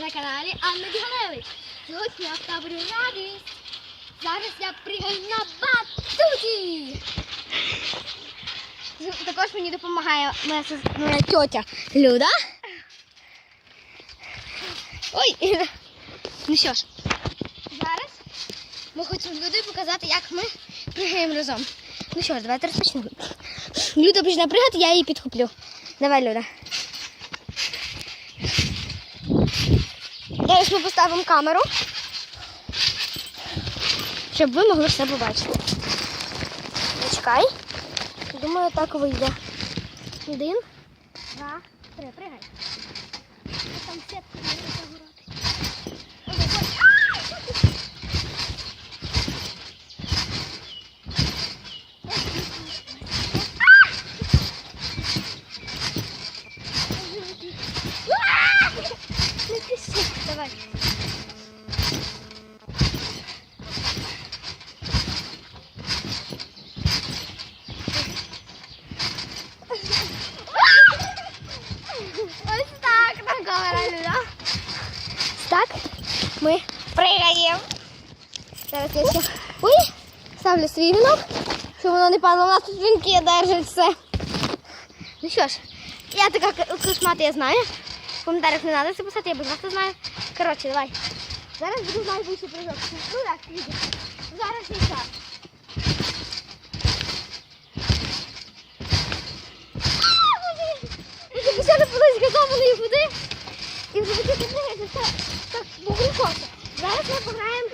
на каналі Анна Бігалевич. Сьогодні я таборі радість. Зараз я пригаю на батуті. Також мені допомагає моя, моя тьотя Люда. Ой, ну що ж, зараз ми хочемо з Людою показати, як ми пригаємо разом. Ну що ж, давайте розпочнемо. Люда почне пригати, я її підхоплю. Давай, Люда. Зараз ми поставимо камеру, щоб ви могли все побачити. Зачекай. Думаю, так вийде. Один, два, три. Пригай. Там сітка Давай. Ось так на камера Люда. Так, ми пригаємо. Зараз я ще Ой, ставлю свій вінок, щоб воно не падало. У нас тут вінки держать все. Ну що ж, я така к- кошмата, я знаю. В коментарях не треба це писати, я без вас це знаю. Коротше, давай. Зараз буду знати більше прыжок. Ну так, відео. Зараз не час. Я тільки ще не подивись газованої води. І вже таки піднеться все так глибоко. Зараз ми пограємо.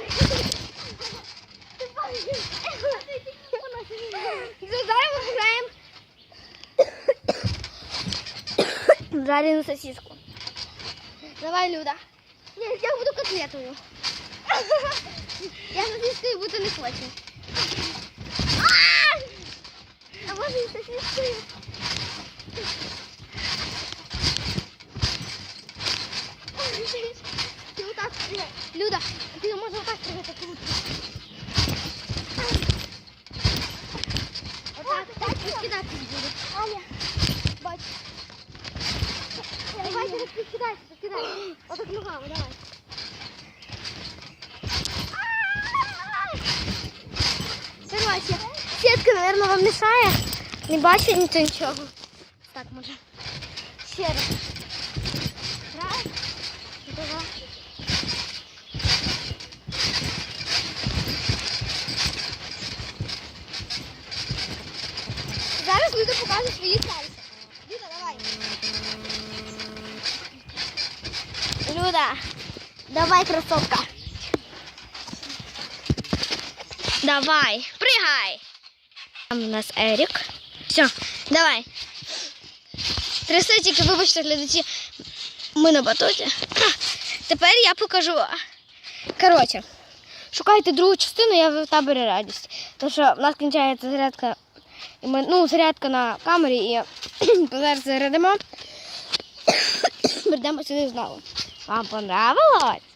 Зараз ми пограємо. Жарену сосиску. Давай, Люда. Ні, я буду котлетою. Я сосискою буду не хочу. А! А може і сосискою? Ти отак стригай. Люда, ти може отак стригати круто. Отак, так, підкидати буде. Аня, бач. Підкидайся, підкидайся. Отак ногами, давай. Короче, сетка, наверное, вам мешає. Не бачу нічого нічого. Так, може. Ще раз. Раз, два. Зараз Люда покаже свої сальси. Люда, давай. Люда, давай, красотка. Давай, прыгай. Там у нас Ерік. Все, давай. Тряси вибачте, глядачі. Ми на батуті. Тепер я покажу. Коротше, шукайте другу частину, я в таборі радість. Тому що в нас кінчається зарядка. І ми, ну, зарядка на камері і зараз зарядимо. Прийдемо сюди знову. Вам понравилось?